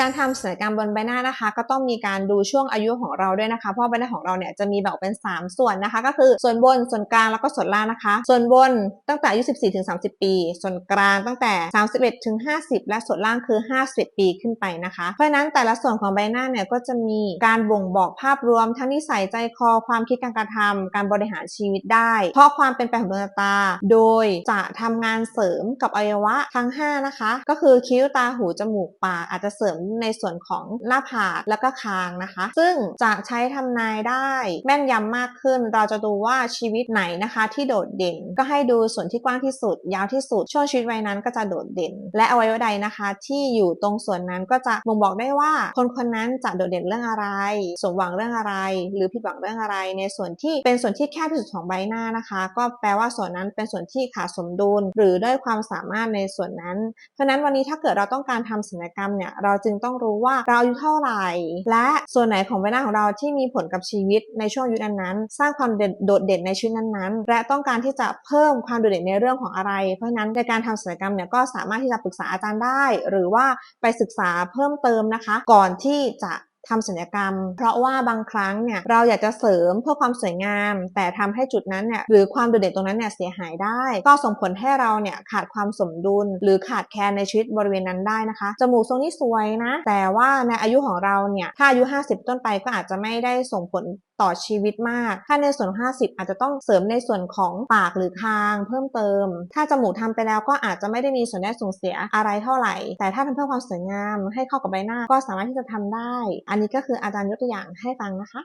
การทำศัลยกรรมบนใบหน้านะคะ ก็ต้องมีการดูช่วงอายุของเราด้วยนะคะ เพราะใบหน้าของเราเนี่ยจะมีแบ่งเป็น 3 ส่วนนะคะ ก็คือส่วนบนส่วนกลางแล้วก็ส่วนล่างนะคะ ส่วนบนตั้งแต่อายุ 14ถึง30 ปี ส่วนกลางตั้งแต่ 31ถึง50 และส่วนล่างคือ51ปีขึ้นไปนะคะ เพราะฉะนั้นแต่ละส่วนของใบหน้าเนี่ยก็จะมีการบ่งบอกภาพรวม ทั้งนิสัยใจคอความคิดการกระทำการบริหารชีวิตได้ เพราะความเป็นไปของดวงตา โดยจะทำงานเสริมกับอวัยวะทั้ง 5 นะคะ ก็คือคิ้วตาหูจมูกปากอาจจะเสริมในส่วนของหน้าผากแล้วก็คางนะคะ ซึ่งจะใช้ทำนายได้แม่นยำมากขึ้น เราจะดูว่าชีวิตไหนนะคะที่โดดเด่น ก็ให้ดูส่วนที่กว้างที่สุด ยาวที่สุด ช่วงชีวิตวัยนั้นก็จะโดดเด่น และอวัยวะใดนะคะที่อยู่ตรงส่วนนั้นก็จะบ่งบอกได้ว่า คนคนนั้นจะโดดเด่นเรื่องอะไร สมหวังเรื่องอะไร หรือผิดหวังเรื่องอะไร ในส่วนที่เป็นส่วนที่แคบที่สุดของใบหน้านะคะ ก็แปลว่าส่วนนั้นเป็นส่วนที่ขาดสมดุล หรือด้อยความสามารถในส่วนนั้น เพราะนั้นวันนี้ถ้าเกิดเราต้องการทำศัลยกรรมเนี่ยเราจึงต้องรู้ว่าเราอายุเท่าไหร่ และส่วนไหนของใบหน้าของเราที่มีผลกับชีวิตในช่วงอายุนั้นๆ สร้างความโดดเด่นในชีวิตนั้นๆ และต้องการที่จะเพิ่มความโดดเด่นในเรื่องของอะไร เพราะนั้นในการทำศัลยกรรมเนี่ยก็สามารถที่จะปรึกษาอาจารย์ได้ หรือว่าไปศึกษาเพิ่มเติมนะคะ ก่อนที่จะ ทำศัลยกรรม เพราะว่าบางครั้งเนี่ยเราอยากจะเสริมเพื่อความสวยงาม แต่ทำให้จุดนั้นเนี่ยหรือความโดดเด่นตรงนั้นเนี่ยเสียหายได้ ก็ส่งผลให้เราเนี่ยขาดความสมดุล หรือขาดแคลนในชีวิตบริเวณนั้นได้นะคะจมูกทรงนี้สวยนะ แต่ว่าในอายุของเราเนี่ยถ้าอายุ 50 ต้นไปก็อาจจะไม่ได้ส่งผลต่อชีวิตมาก ถ้าในส่วน 50 อาจจะต้องเสริมในส่วนของปากหรือคางเพิ่มเติม ถ้าจมูกทำไปแล้วก็อาจจะไม่ได้มีส่วนได้ส่งเสียอะไรเท่าไหร่ แต่ถ้าทำเพื่อความสวยงามให้เข้ากับใบหน้าก็สามารถที่จะทำได้อันนี้ก็คืออาจารย์ยกตัวอย่างให้ฟังนะคะ